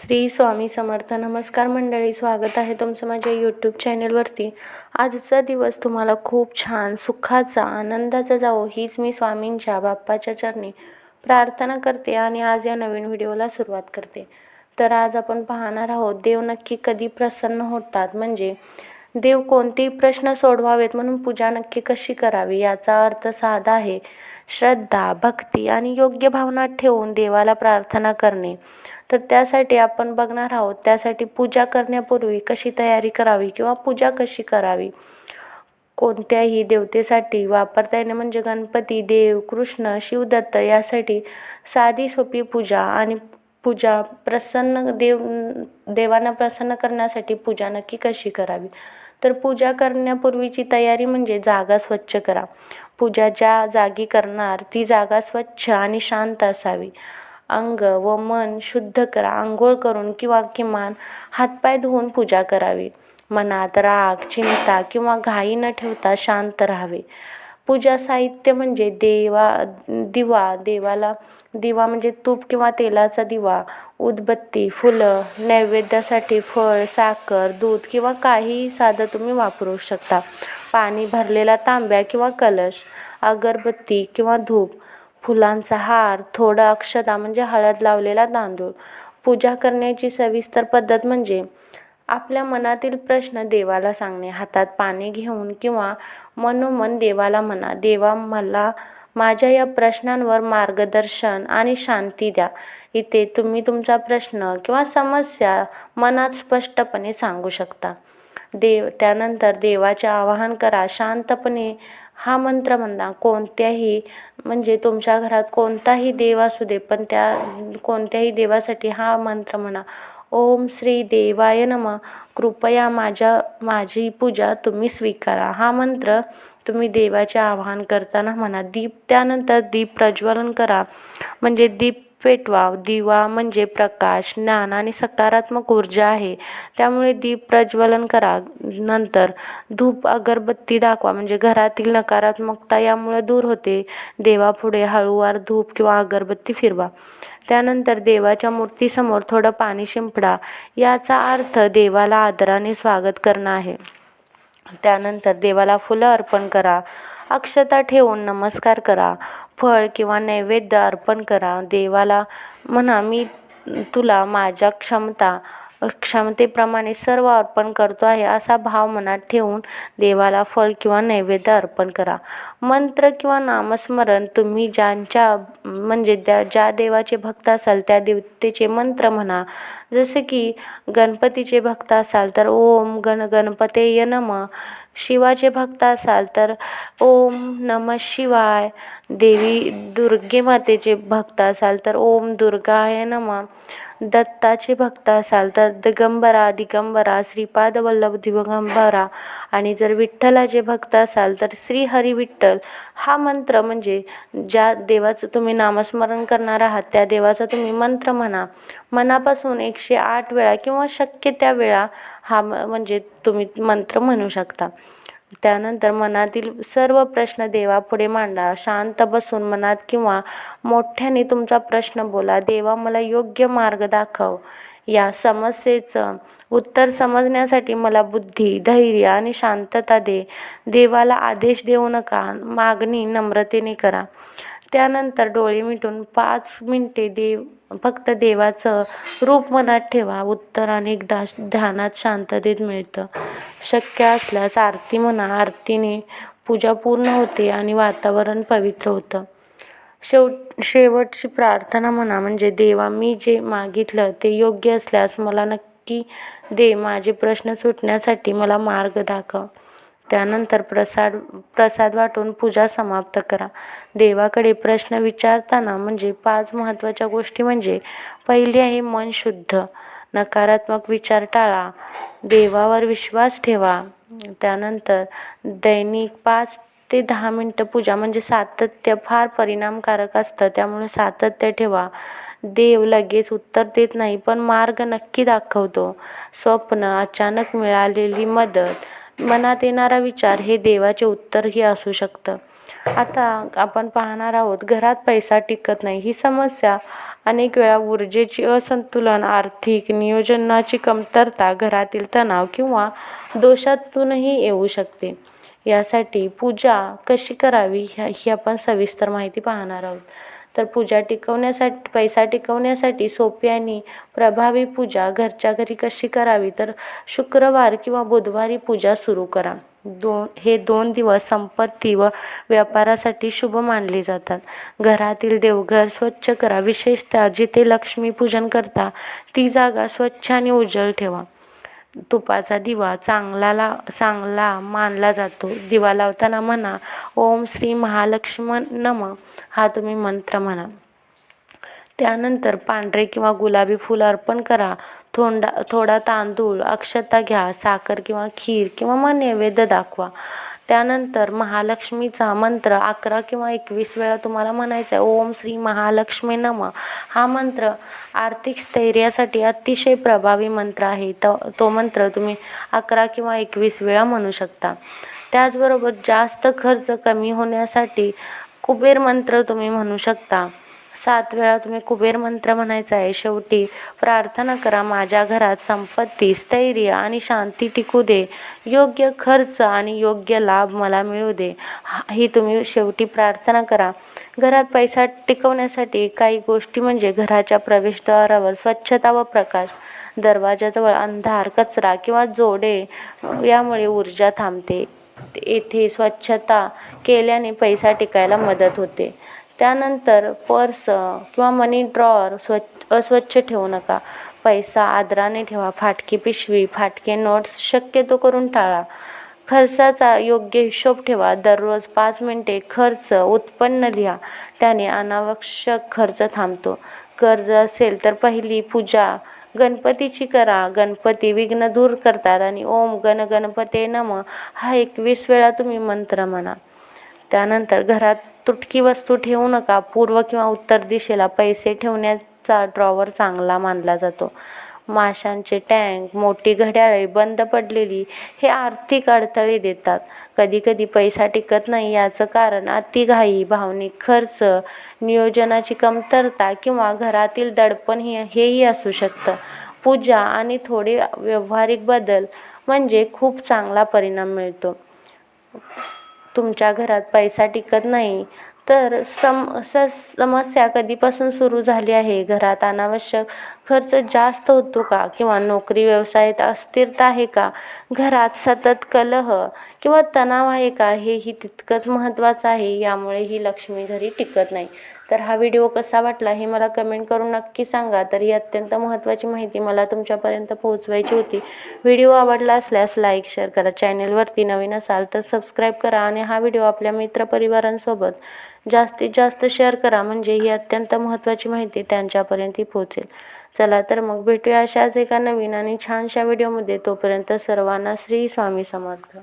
श्री स्वामी समर्थ नमस्कार मंडळी स्वागत आहे तुमचं माझ्या यूट्यूब चॅनलवरती आजचा दिवस तुम्हाला खूप छान सुखाचा आनंदाचा जावो हीच मी स्वामींच्या बाप्पाच्या चरणी प्रार्थना करते आणि आज या नवीन व्हिडिओला सुरुवात करते. तर आज आपण पाहणार आहोत देव नक्की कधी प्रसन्न होतात म्हणजे देव कोणतेही प्रश्न सोडवावेत म्हणून पूजा नक्की कशी करावी याचा अर्थ साधा आहे. श्रद्धा भक्ती आणि योग्य भावना ठेवून देवाला प्रार्थना करणे. तर त्यासाठी आपण बघणार आहोत त्यासाठी पूजा करण्यापूर्वी कशी तयारी करावी किंवा पूजा कशी करावी? कोणत्याही देवतेसाठी वापरता येणे म्हणजे गणपती देव कृष्ण शिवदत्त यासाठी साधी सोपी पूजा आणि पूजा प्रसन्न देव देवांना प्रसन्न करण्यासाठी पूजा नक्की कशी करावी? तर पूजा करण्यापूर्वीची तयारी म्हणजे जागा स्वच्छ करा. पूजा ज्या जागी करणार ती जागा स्वच्छ आणि शांत असावी. अंग व मन शुद्ध करा. आंघोळ करून किंवा किमान हातपाय धुवून पूजा करावी. मनात राग चिंता किंवा घाई न ठेवता शांत राहावे. पूजा साहित्य म्हणजे देवा दिवा देवाला दिवा म्हणजे तूप किंवा तेलाचा दिवा उदबत्ती फुलं नैवेद्यासाठी फळ साखर दूध किंवा काहीही साधं तुम्ही वापरू शकता. पाणी भरलेला तांब्या किंवा कलश अगरबत्ती किंवा धूप फुलांचा हार थोडं अक्षता म्हणजे हळद लावलेला तांदूळ. पूजा करण्याची सविस्तर पद्धत म्हणजे आपल्या मनातील प्रश्न देवाला सांगणे हातात पाणी घेऊन किंवा मनोमन देवाला म्हणा देवा मला माझ्या या प्रश्नांवर मार्गदर्शन आणि शांती द्या. इथे तुम्ही तुमचा प्रश्न किंवा समस्या मनात स्पष्टपणे सांगू शकता. देव त्यानंतर देवाचे आवाहन करा. शांतपणे हा मंत्र म्हणा. कोणत्याही म्हणजे तुमच्या घरात कोणताही देव असू दे पण त्या कोणत्याही देवासाठी हा मंत्र म्हणा. ओम श्री देवाय नम. कृपया माझ्या माझी पूजा तुम्ही स्वीकारा. हा मंत्र तुम्ही देवाचे आवाहन करताना म्हणा दीप त्यानंतर दीप प्रज्वलन करा. म्हणजे दीप पेटवा दिवा म्हणजे प्रकाश ज्ञान आणि सकारात्मक ऊर्जा आहे. त्यामुळे दीप प्रज्वलन करा. नंतर धूप अगरबत्ती दाखवा. म्हणजे घरातील नकारात्मकता यामुळे दूर होते. देवापुढे हळूवार धूप किंवा अगरबत्ती फिरवा. त्यानंतर देवाच्या मूर्तीसमोर थोडं पाणी शिंपडा. याचा अर्थ देवाला आदराने स्वागत करणं आहे. त्यानंतर देवाला फुलं अर्पण करा. अक्षता ठेवून नमस्कार करा. फळ किंवा नैवेद्य अर्पण करा. देवाला म्हणा मी तुला माझ्या क्षमता क्षमतेप्रमाणे सर्व अर्पण करतो आहे असा भाव मनात ठेवून देवाला फळ किंवा नैवेद्य अर्पण करा. मंत्र किंवा नामस्मरण तुम्ही ज्यांच्या म्हणजे त्या ज्या देवाचे भक्त असाल त्या देवतेचे मंत्र म्हणा. जसे की गणपतीचे भक्त असाल तर ओम गण गणपतेय नम. शिवाचे भक्त असाल तर ओम नम शिवाय. देवी दुर्गे मातेचे भक्त असाल तर ओम दुर्गाय नम. दत्ताचे भक्त असाल तर दिगंबरा दिगंबरा श्रीपाद वल्लभ दिगंबरा. आणि जर विठ्ठलाचे भक्त असाल तर श्री हरी विठ्ठल. हा मंत्र म्हणजे ज्या देवाचं तुम्ही नामस्मरण करणार आहात त्या देवाचा तुम्ही मंत्र म्हणा. मनापासून एकशे आठ वेळा किंवा शक्य त्या वेळा हा म्हणजे तुम्ही मंत्र म्हणू शकता. त्यानंतर मनातील सर्व प्रश्न देवापुढे मांडा. शांत बसून मनात किंवा मोठ्याने तुमचा प्रश्न बोला. देवा मला योग्य मार्ग दाखव. या समस्येचं उत्तर समजण्यासाठी मला बुद्धी धैर्य आणि शांतता दे. देवाला आदेश देऊ नका. मागणी नम्रतेने करा. त्यानंतर डोळे मिटून पाच मिनटे देव फक्त देवाचं रूप मनात ठेवा. उत्तर अनेकदा ध्यानात शांततेत मिळतं. शक्य असल्यास आरती म्हणा. आरतीने पूजा पूर्ण होते आणि वातावरण पवित्र होतं. शेव शेवटची प्रार्थना म्हणा म्हणजे देवा मी जे मागितलं ते योग्य असल्यास मला नक्की दे. माझे प्रश्न सुटण्यासाठी मला मार्ग दाखव. त्यानंतर प्रसाद प्रसाद वाटून पूजा समाप्त करा. देवाकडे प्रश्न विचारताना म्हणजे पाच महत्त्वाच्या गोष्टी म्हणजे पहिली आहे मन शुद्ध. नकारात्मक विचार टाळा. देवावर विश्वास ठेवा. त्यानंतर दैनिक पाच ते दहा मिनटं पूजा म्हणजे सातत्य फार परिणामकारक असतं त्यामुळे सातत्य ठेवा. देव लगेच उत्तर देत नाही पण मार्ग नक्की दाखवतो. स्वप्न अचानक मिळालेली मदत. मनात येणारा विचार हे देवाचे उत्तरही असू शकतं. आता आपण पाहणार आहोत घरात पैसा टिकत नाही. ही समस्या अनेक वेळा ऊर्जेची असंतुलन आर्थिक नियोजनाची कमतरता घरातील तणाव किंवा दोषातूनही येऊ शकते. यासाठी पूजा कशी करावी ह्या ही आपण सविस्तर माहिती पाहणार आहोत. तर पूजा टिकवण्यासाठी पैसा टिकवण्यासाठी सोपी आणि प्रभावी पूजा घरच्या घरी कशी करावी? तर शुक्रवार किंवा बुधवारी पूजा सुरू करा. दोन हे दोन दिवस संपत्ती व व्यापारासाठी शुभ मानले जातात. घरातील देवघर स्वच्छ करा. विशेषतः जिथे लक्ष्मीपूजन करता ती जागा स्वच्छ आणि उजळ ठेवा. तुपाचा दिवा चांगला ला चांगला मानला जातो. दिवा लावताना म्हणा ओम श्री महालक्ष्मण नम हा तुम्ही मंत्र म्हणा. त्यानंतर पांढरे किंवा गुलाबी फुल अर्पण करा. थोंडा थोडा तांदूळ अक्षता घ्या. साखर किंवा खीर किंवा मग नैवेद्य दाखवा. त्यानंतर महालक्ष्मीचा मंत्र अकरा किंवा एकवीस वेळा तुम्हाला म्हणायचा आहे. ओम श्री महालक्ष्मी नम. हा मंत्र आर्थिक स्थैर्यासाठी अतिशय प्रभावी मंत्र आहे. तो तो मंत्र तुम्ही अकरा किंवा एकवीस वेळा म्हणू शकता. त्याचबरोबर जास्त खर्च कमी होण्यासाठी कुबेर मंत्र तुम्ही म्हणू शकता. सात वेळा तुम्ही कुबेर मंत्र म्हणायचा आहे. शेवटी प्रार्थना करा माझ्या घरात संपत्ती स्थैर्य आणि शांती टिकू दे. योग्य खर्च आणि योग्य लाभ मला मिळू दे. ही तुम्ही शेवटी प्रार्थना करा. घरात पैसा टिकवण्यासाठी काही गोष्टी म्हणजे घराच्या प्रवेशद्वारावर स्वच्छता व प्रकाश. दरवाजाजवळ अंधार कचरा किंवा जोडे यामुळे ऊर्जा थांबते. येथे स्वच्छता केल्याने पैसा टिकायला मदत होते. त्यानंतर पर्स किंवा मनी ड्रॉअर स्वच्छ अस्वच्छ ठेवू नका. पैसा आदराने ठेवा. फाटकी पिशवी फाटके नोट्स शक्यतो करून टाळा. खर्चाचा योग्य हिशोब ठेवा. दररोज पाच मिनटे खर्च उत्पन्न लिहा. त्याने अनावश्यक खर्च थांबतो. कर्ज असेल तर पहिली पूजा गणपतीची करा. गणपती विघ्न दूर करतात आणि ओम गण गणपते नम. हा एकवीस वेळा तुम्ही मंत्र म्हणा. त्यानंतर घरात तुटकी वस्तू ठेवू नका. पूर्व किंवा उत्तर दिशेला पैसे ठेवण्याचा ड्रॉवर चांगला मानला जातो. माशांचे टँक मोठी घड्याळे बंद पडलेली हे आर्थिक अडथळे देतात. कधीकधी पैसा टिकत नाही याचं कारण अतिघाई भावनिक खर्च नियोजनाची कमतरता किंवा घरातील दडपण हे हेही असू शकतं. पूजा आणि थोडे व्यावहारिक बदल म्हणजे खूप चांगला परिणाम मिळतो. तुमच्या घरात पैसा टिकत नाही तर सम स समस्या कधीपासून सुरू झाली आहे? घरात अनावश्यक खर्च जास्त होतो का? किंवा नोकरी व्यवसायात अस्थिरता आहे का? घरात सतत कलह किंवा तणाव आहे का? हेही तितकंच महत्त्वाचं आहे. यामुळे ही लक्ष्मी घरी टिकत नाही. तर हा व्हिडिओ कसा वाटला हे मला कमेंट करून नक्की सांगा. तर ही अत्यंत महत्त्वाची माहिती मला तुमच्यापर्यंत पोहोचवायची होती. व्हिडिओ आवडला असल्यास लाईक शेअर करा. चॅनेलवरती नवीन असाल तर सबस्क्राईब करा आणि हा व्हिडिओ आपल्या मित्रपरिवारांसोबत जास्तीत जास्त शेअर करा. म्हणजे ही अत्यंत महत्त्वाची माहिती त्यांच्यापर्यंत पोहोचेल. चला तर मग भेटूया अशाच एका नवीन आणि छानशा व्हिडिओमध्ये तोपर्यंत सर्वांना श्री स्वामी समर्थ.